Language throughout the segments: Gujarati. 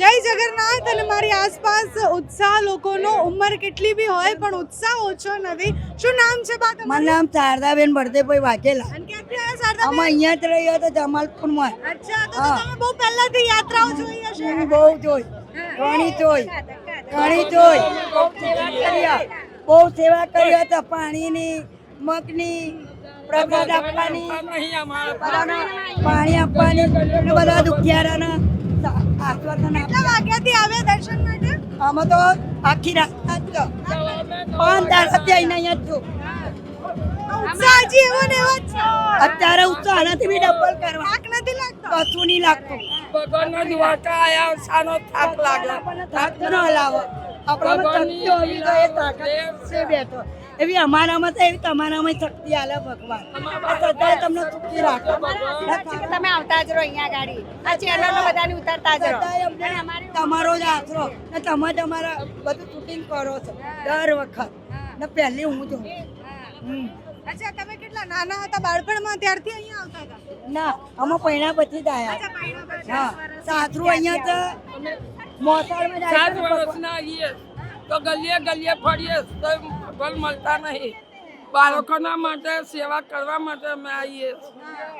જય જગન્નાથ અને મારી આસપાસ ઉત્સાહ લોકોનો ઉંમર કેટલી બી હોય પણ ઉત્સાહ ઓછો નથી. શું નામ છે બા મારું તમારું નામ શારદાબેન ભરતેભાઈ વાઘેલા. અને ક્યાંથી આવ્યા શારદા અમે અહીંયા જ રહ્યા હતા જમાલપુરમાં. અચ્છા તો તમે બહુ પહેલાથી યાત્રાઓ જોઈ હશે. બહુ જોઈ. ઘણી જોઈ. ઘણી જોઈ. બહુ સેવા કરી હતા પાણીની મગની પ્રસાદ આપવાની પાણી આપવાની બધા દુખિયારાના આશ્વાસન કેટલા વાગ્યાથી આવ્યા દર્શન માટે? અમે તો આખી રાત જ પાંચ દાડાથી આઈને અહીંયા જ ઉત્સાહ હજી એવો ને એવો જ છે. અત્યારે ઉત્સાહ આનાથી બી ડબલ કરવા. થાક નથી લાગતો? કશું નહીં લાગતું. ભગવાનનો દ્વારકા આયા સાનો થાક લાગે થાક ન લાવો. આપણો શક્તિ હોવી જોઈએ, તાકાત છે બેઠો. એવી અમારામાં તો એવી તમારામાં શક્તિ આલે ભગવાન. સદાય તમને સુખી રાખો. તમે આવતા જ રહો અહીંયા ગાડી. આ ચેનલો બધાની ઉતારતા જ રહો. તમારો જ આશરો ને તમે તમારા બધું શૂટિંગ કરો છો. દર વખત. ને પહેલી હું છું. હમ. અચ્છા તમે કેટલા નાના હતા? બાળપણમાં ત્યારથી અહીંયા આવતા હતા? ના અમે પૈણા પછી જ હા. સાસરું અહીંયા છે મોસાળમાં સાત. વર્ષના આવીએ. તો ગલીએ ગલીએ ફરીએ. તો ભગવાન મળતા નહીં. બાળકોના માટે સેવા કરવા માટે અમે આવીએ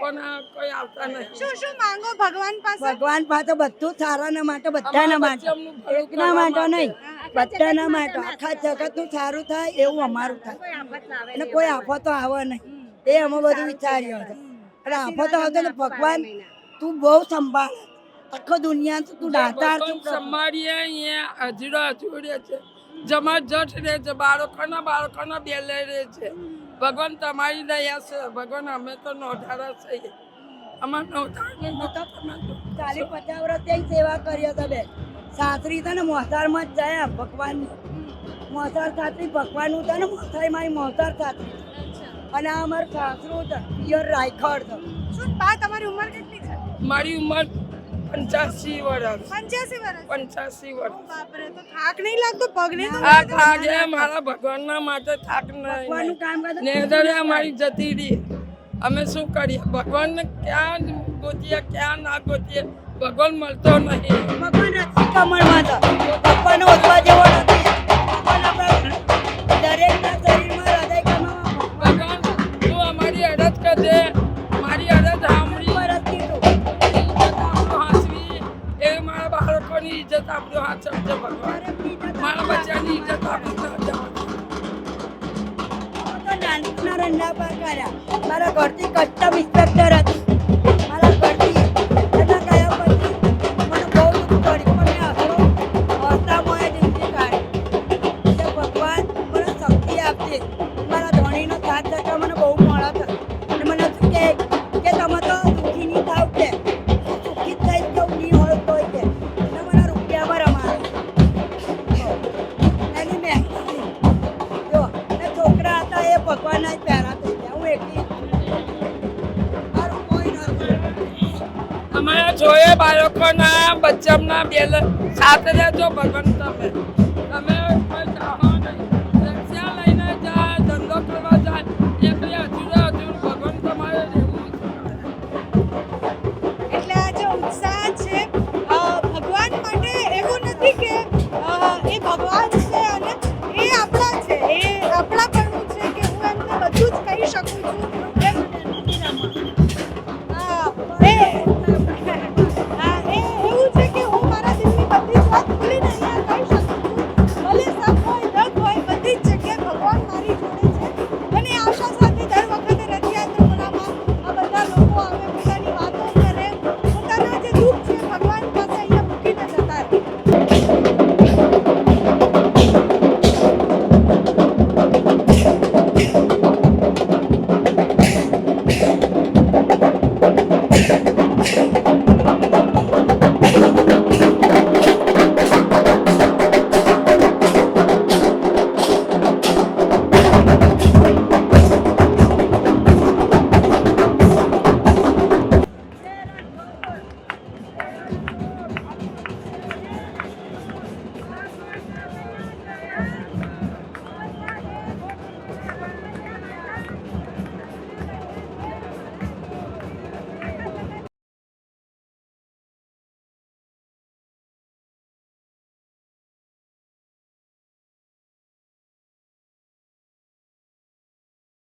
પણ કોઈ આવતા નહીં. શું શું માંગો ભગવાન પાસે? ભગવાન પાસે બધું સારાના માટે બધાના માટે. એકના માટે નહીં બધાના માટે. આખા જગતનું સારું થાય એવું અમારું થાય. અને કોઈ આફતો આવે નહીં. એ અમે બધું વિચાર્યું હતું અને આફતો આવતો ને ભગવાન તું બહુ સંભાળ. આખો દુનિયા તું દાતા સંભાળીએ અહીંયા હજીરો હજુરે છે. જમા જટ રહે છે બાળકોના બાળકોના બેલે રહે છે. ભગવાન તમારી દયા છે ભગવાન અમે તો નોંધારા છીએ. અમાર નોંધારા નહોતા. ચાલીસ પચાસ વર્ષ ત્યાં સેવા કરી હતા બે સાસરી છે ને મોસાળમાં જ જાય ભગવાનની. મોસાર સાસરી ભગવાનનું તને ને મોસાળી મારી મોસાર સાસરી અને અમારું સાસરું છે પિયર રાયખડ છે શું બા તમારી ઉંમર કેટલી છે? મારી ઉંમર પંચ્યાસી વર્ષ પંચ્યાસી વર્ષ પંચ્યાસી વર્ષ બાપરે તો થાક નહીં લાગતો? પગને આ થાક એ મારા ભગવાનના માટે થાક નહીં. કામ નેદરે અમારી જતી રહી. અમે શું કરીએ? ભગવાનને ક્યાં ગોતીએ ક્યાં ના ગોતીએ? ભગવાન મળતો નહીં. ભગવાન રક્ષી કમળમાં ભગવાન ઓછવા જેવો નથી. બાળકોની હાથ આપણું ભગવાન. મારા બચ્ચાની ઇજ્જત આપણું નાનપણના રંડા પર કર્યા. મારા ઘરથી કસ્ટમ ભગવાનના જ પ્યારા થઈ ગયા. હું એકલી અમારા જોયે બાળકોના બચ્ચાના બેલ સાથે રહેજો ભગવાન તમે.